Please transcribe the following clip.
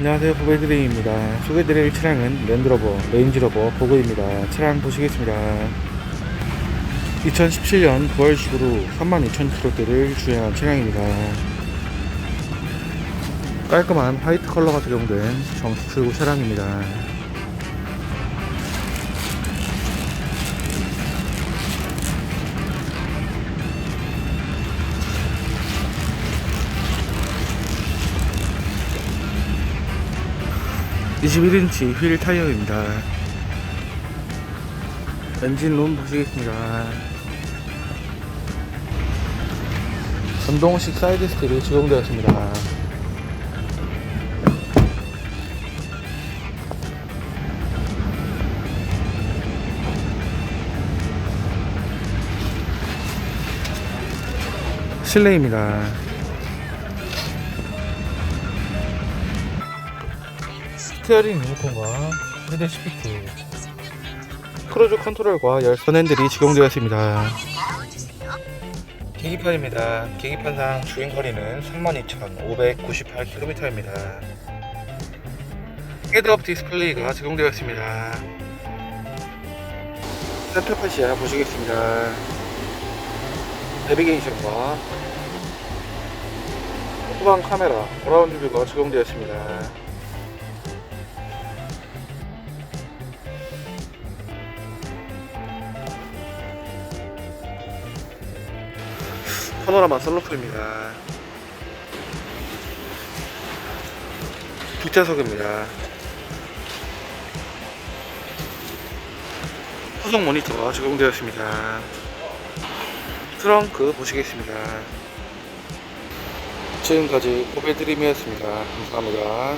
안녕하세요. 보배드림입니다. 소개드릴 차량은 랜드로버 레인지로버 보그입니다. 차량 보시겠습니다. 2017년 9월식으로 32,000km대를 주행한 차량입니다. 깔끔한 화이트 컬러가 적용된 정식 출고 차량입니다 (21인치) 휠 타이어입니다. 엔진 룸 보시겠습니다. 전동식 사이드 스틸이 적용되었습니다. 실내입니다 스티어링 리모컨과 헤드 시프트 크루즈 컨트롤과 열선 핸들이 적용되었습니다. 계기판입니다. 계기판상 주행 거리는 32,598km입니다. 헤드업 디스플레이가 적용되었습니다. 센터파시아 보시겠습니다. 내비게이션과 후방 카메라 브라운드 뷰가 적용되었습니다 파노라마 썬루프입니다. 뒷좌석입니다. 후속 모니터가 적용되었습니다. 트렁크 보시겠습니다. 지금까지 고배드림이었습니다. 감사합니다